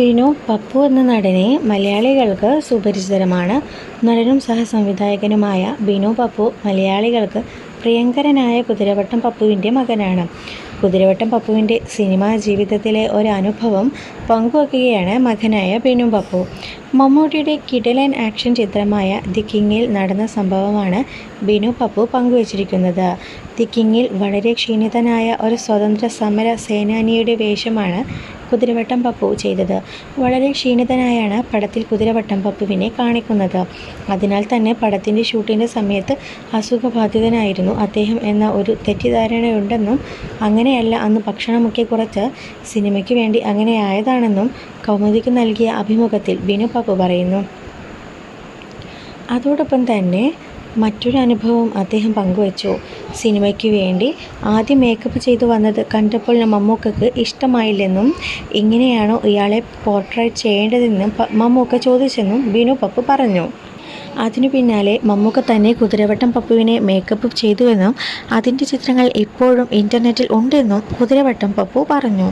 ബിനു പപ്പു എന്ന നടനെ മലയാളികൾക്ക് സുപരിചിതമാണ് നടനും സഹസംവിധായകനുമായ ബിനു പപ്പു മലയാളികൾക്ക് പ്രിയങ്കരനായ കുതിരവട്ടം പപ്പുവിന്റെ മകനാണ്. കുതിരവട്ടം പപ്പുവിന്റെ സിനിമാ ജീവിതത്തിലെ ഒരനുഭവം പങ്കുവയ്ക്കുകയാണ് മകനായ ബിനു പപ്പു. മമ്മൂട്ടിയുടെ കിടലൻ ആക്ഷൻ ചിത്രമായ ദി കിങ്ങിൽ നടന്ന സംഭവമാണ് ബിനു പപ്പു പങ്കുവച്ചിരിക്കുന്നത്. ദി കിങ്ങിൽ വളരെ ക്ഷീണിതനായ ഒരു സ്വതന്ത്ര സമര സേനാനിയുടെ വേഷമാണ് കുതിരവട്ടം പപ്പു ചെയ്തത്. വളരെ ക്ഷീണിതനായാണ് പടത്തിൽ കുതിരവട്ടം പപ്പുവിനെ കാണിക്കുന്നത്. അതിനാൽ തന്നെ പടത്തിന്റെ ഷൂട്ടിന്റെ സമയത്ത് അസുഖബാധിതനായിരുന്നു അദ്ദേഹം എന്ന ഒരു തെറ്റിദ്ധാരണയുണ്ടെന്നും അങ്ങനെയല്ല അന്ന് ഭക്ഷണമൊക്കെ കുറച്ച് സിനിമയ്ക്ക് വേണ്ടി അങ്ങനെ ആയതാണെന്നും കൗമുദിക്ക് നൽകിയ അഭിമുഖത്തിൽ ബിനു പപ്പു പറയുന്നു. അതോടൊപ്പം തന്നെ മറ്റൊരു അനുഭവം അദ്ദേഹം പങ്കുവച്ചു. സിനിമയ്ക്ക് വേണ്ടി ആദ്യം മേക്കപ്പ് ചെയ്തു വന്നത് കണ്ടപ്പോൾ മമ്മൂക്കക്ക് ഇഷ്ടമായില്ലെന്നും ഇങ്ങനെയാണോ ഇയാളെ പോർട്രേറ്റ് ചെയ്യേണ്ടതെന്നും മമ്മൂക്ക ചോദിച്ചെന്നും ബിനു പപ്പു പറഞ്ഞു. അതിനു പിന്നാലെ മമ്മൂക്ക തന്നെ കുതിരവട്ടം പപ്പുവിനെ മേക്കപ്പ് ചെയ്തുവെന്നും അതിന്റെ ചിത്രങ്ങൾ ഇപ്പോഴും ഇന്റർനെറ്റിൽ ഉണ്ടെന്നും കുതിരവട്ടം പപ്പു പറഞ്ഞു.